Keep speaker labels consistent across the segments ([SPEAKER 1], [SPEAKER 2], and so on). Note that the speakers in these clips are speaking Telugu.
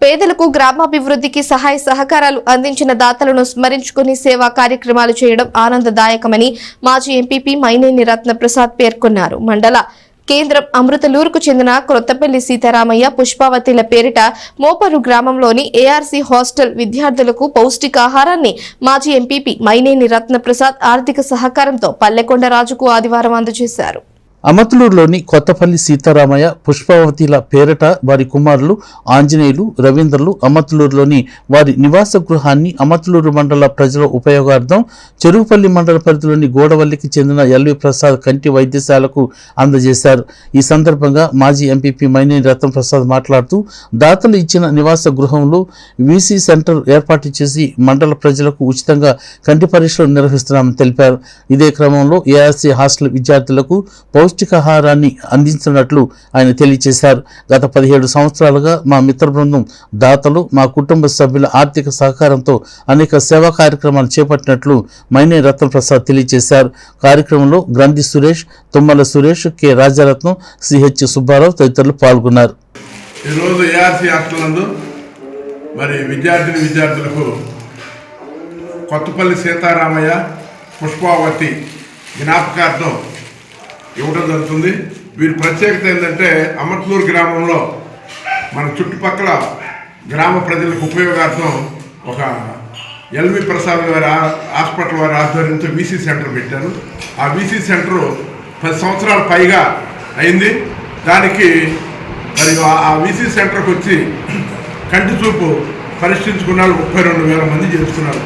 [SPEAKER 1] పేదలకు గ్రామాభివృద్ధికి సహాయ సహకారాలు అందించిన దాతలను స్మరించుకుని సేవా కార్యక్రమాలు చేయడం ఆనందదాయకమని మాజీ ఎంపీపీ మైనేని రత్నప్రసాద్ పేర్కొన్నారు. మండల కేంద్రం అమృతలూరుకు చెందిన క్రొత్తపల్లి సీతారామయ్య పుష్పావతిల పేరిట మోపరు గ్రామంలోని ఏఆర్సీ హాస్టల్ విద్యార్థులకు పౌష్టికాహారాన్ని మాజీ ఎంపీపీ మైనేని రత్నప్రసాద్ ఆర్థిక సహకారంతో పల్లెకొండ రాజుకు ఆదివారం అందజేశారు.
[SPEAKER 2] అమతులూరులోని కొత్తపల్లి సీతారామయ్య పుష్పవతిల పేరట వారి కుమారులు ఆంజనేయులు రవీంద్రలు అమతులూరులోని వారి నివాస గృహాన్ని అమతులూరు మండల ప్రజల ఉపయోగార్థం చెరువుపల్లి మండల పరిధిలోని గోడవల్లికి చెందిన ఎల్వి ప్రసాద్ కంటి వైద్యశాలకు అందజేశారు. ఈ సందర్భంగా మాజీ ఎంపీపీ మైనేని రత్న ప్రసాద్ మాట్లాడుతూ దాతలు ఇచ్చిన నివాస గృహంలో వీసీ సెంటర్ ఏర్పాటు చేసి మండల ప్రజలకు ఉచితంగా కంటి పరీక్షలు నిర్వహిస్తున్నామని తెలిపారు. ఇదే క్రమంలో ఏఆర్సీ హాస్టల్ విద్యార్థులకు పౌష్టికాహారాన్ని అందించినట్లు ఆయన తెలియజేశారు. గత పదిహేడు సంవత్సరాలుగా మా మిత్ర బృందం దాతలు మా కుటుంబ సభ్యుల ఆర్థిక సహకారంతో అనేక సేవా కార్యక్రమాలు చేపట్టినట్లు మైనే రత్నప్రసాద్ తెలియజేశారు. కార్యక్రమంలో Granthi Suresh Tummala Suresh K Rajaratnam C H Subbarao తదితరులు పాల్గొన్నారు.
[SPEAKER 3] ఈరోజు ఏఆర్సీ హాస్టల్ మరి విద్యార్థిని విద్యార్థులకు కొత్తపల్లి సీతారామయ్య పుష్పావతి జ్ఞాపకార్థం ఇవ్వడం జరుగుతుంది. వీరి ప్రత్యేకత ఏంటంటే అమర్తూరు గ్రామంలో మన చుట్టుపక్కల గ్రామ ప్రజలకు ఉపయోగార్థం ఒక ఎల్వి ప్రసాద్ గారి హాస్పిటల్ వారి ఆధ్వర్యంతో వీసీ సెంటర్ పెట్టారు. ఆ వీసీ సెంటర్ పది సంవత్సరాల పైగా అయింది. దానికి మరి ఆ- వీసీ సెంటర్కి వచ్చి కంటి చూపు పరీక్షించుకున్న వాళ్ళు ముప్పై రెండు వేల మంది చేస్తున్నారు.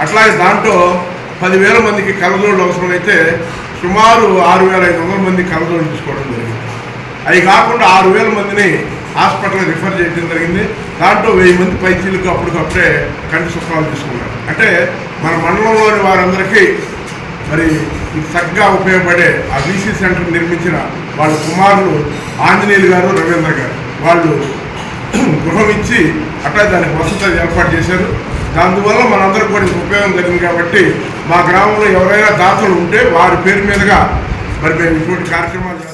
[SPEAKER 3] అట్లాగే దాంట్లో పదివేల మందికి కలజోళ్ళు అవసరమైతే సుమారు ఆరు వేల ఐదు వందల మంది కలజోళ్ళు ఉంచుకోవడం జరిగింది. అవి కాకుండా ఆరు వేల మందిని హాస్పిటల్ రిఫర్ చేయడం జరిగింది. దాంట్లో వెయ్యి మంది పైచీలకు అప్పటికప్పుడే కంటి సుఖాలు తీసుకున్నారు అంటే మన మండలంలోని వారందరికీ మరి ఇది చక్కగా ఉపయోగపడే ఆ బీసీ సెంటర్ నిర్మించిన వాళ్ళ కుమారులు ఆంజనేయులు గారు రవీంద్ర గారు. వాళ్ళు గృహం ఇచ్చి అట్లా దానికి వసతి ఏర్పాటు చేశారు. దానివల్ల మనందరికి కూడా ఉపయోగం జరిగింది కాబట్టి మా గ్రామంలో ఎవరైనా దాతలు ఉంటే వారి పేరు మీదుగా మరి మేము ఇటువంటి కార్యక్రమాలు